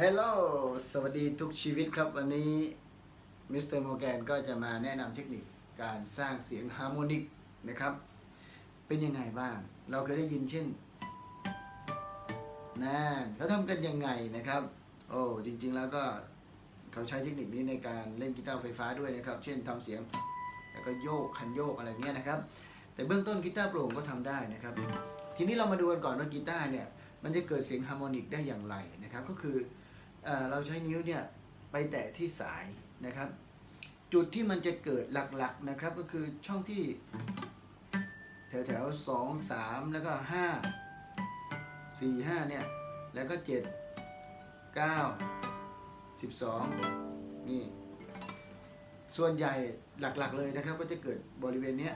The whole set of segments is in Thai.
ฮลโหลสวัสดีทุกชีวิตครับ วันนี้มิสเตอร์โมแกนก็จะมาแนะนำเทคนิคการสร้างเสียงฮาร์โมนิกนะครับ เป็นยังไงบ้าง เราเคยได้ยินเช่นนั่นเขาทำกันยังไงนะครับ โอ้จริงๆแล้วก็เขาใช้เทคนิคนี้ในการเล่นกีตาร์ไฟฟ้าด้วยนะครับ เช่นทำเสียงแล้วก็โยกคันโยกอะไรเงี้ยนะครับ แต่เบื้องต้นกีตาร์โปร่งก็ทำได้นะครับ ทีนี้เรามาดูกันก่อนว่ากีตาร์เนี่ย มันจะเกิดเสียงฮาร์โมนิกได้อย่างไรนะครับ ก็คือเอเราใช้นิ้วเนี่ยไปแตะที่สายนะครับ จุดที่มันจะเกิดหลักๆนะครับก็คือช่องที่แถวแถวๆสองสามแล้วก็ห้าสี่ห้าเนี่ยแล้วก็เจ็ดเก้าสิบสองนี่ส่วนใหญ่หลักๆเลยนะครับ ก็จะเกิดบริเวณเนี้ย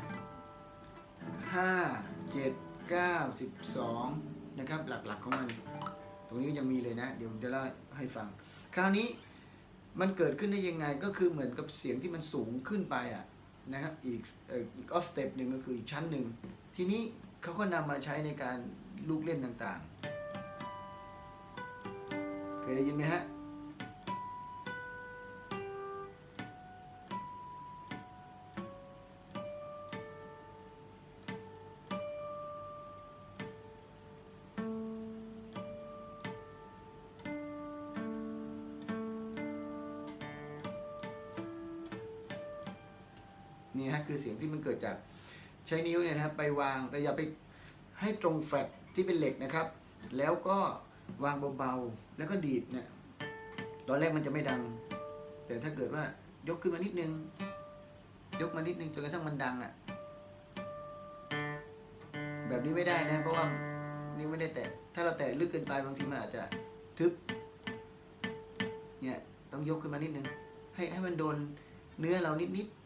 ห้าเจ็ดเก้าสิบสอง นะครับ หลักๆของมัน ตรงนี้ก็ยังมีเลยนะ เดี๋ยวจะเล่าให้ฟัง คราวนี้มันเกิดขึ้นได้ยังไงก็คือเหมือนกับเสียงที่มันสูงขึ้นไปอะนะครับอีกอีกออฟสเต็ปหนึ่งก็คืออีกชั้นหนึ่งทีนี้เขาก็นำมาใช้ในการลูกเล่นต่างๆ เคยได้ยินไหมฮะ นี่ฮะคือเสียงที่มันเกิดจากใช้นิ้วเนี่ยนะครับไปวางแต่อย่าไปให้ตรงแฟลตที่เป็นเหล็กนะครับ แล้วก็วางเบาๆแล้วก็ดีดเนี่ยตอนแรกมันจะไม่ดัง แต่ถ้าเกิดว่ายกขึ้นมานิดนึง ยกมานิดนึงจนกระทั่งมันดังอะ่ะแบบนี้ไม่ได้นะ เพราะว่านิ้วไม่ได้แตะถ้าเราแตะลึกเกินไปบางทีมันอาจจะทึบเนี่ยต้องยกขึ้นมานิดนึงให้ให้มันโดนเนื้อเรานิดๆ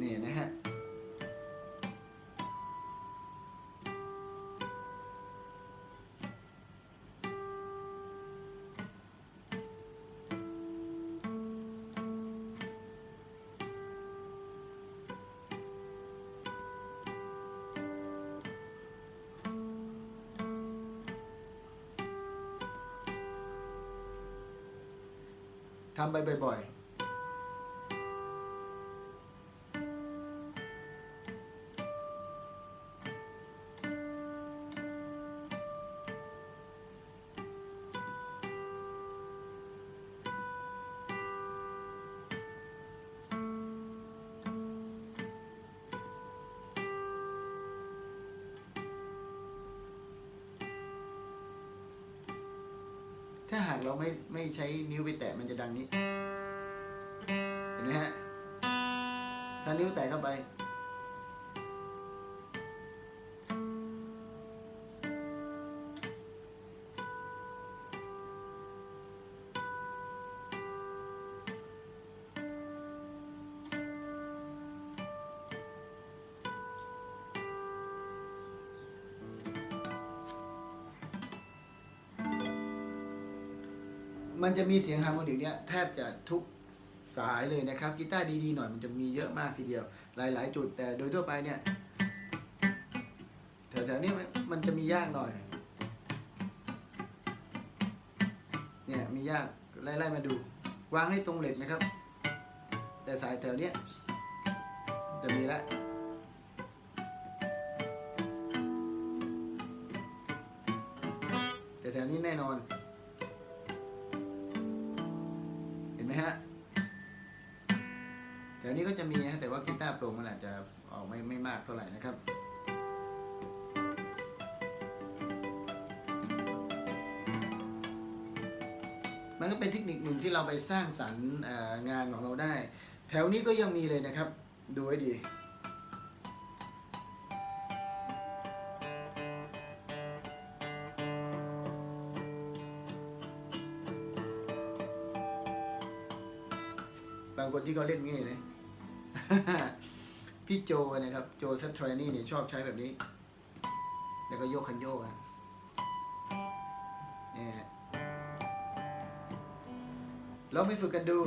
นี่นะฮะทำไปบ่อยๆ ถ้าหากเราไม่ไม่ใช้นิ้วไปแตะมันจะดังนี้ เห็นไหมฮะ ถ้านิ้วแตะเข้าไป มันจะมีเสียงฮาร์โมนิกเนี่ยแทบจะทุกสายเลยนะครับกีตาร์ดีๆหน่อยมันจะมีเยอะมากทีเดียว หลาย ๆ จุดแต่โดยทั่วไปเนี่ยแถวๆนี้มันจะมียากหน่อยเนี่ยมียากไล่ๆมาดู วางให้ตรงเหล็กนะครับ แต่สายแถวเนี้ยจะมีแล้วแต่แถวนี้แน่นอน ไหมฮะแถวนี้ก็จะมีนะแต่ว่ากีตาร์โปร่งมันอาจจะออกไม่ไม่มากเท่าไหร่นะครับมันก็เป็นเทคนิคหนึ่งที่เราไปสร้างสรรค์งานของเราได้ แถวนี้ก็ยังมีเลยนะครับ ดูให้ดี บางคนที่เขาเล่นงี้เลยพี่โจนะครับ โจซัตทรนี่เนี่ยชอบใช้แบบนี้ แล้วก็โยกคันโยกอะเนี่ยลองไปฝึกกันดู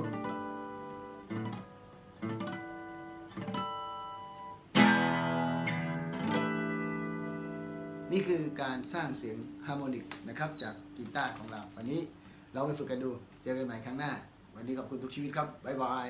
นี่คือการสร้างเสียงฮาร์โมนิกนะครับจากกีตาร์ของเรา วันนี้เราไปฝึกกันดู เจอกันใหม่ครั้งหน้า วันนี้ขอบคุณทุกชีวิตครับบ๊ายบาย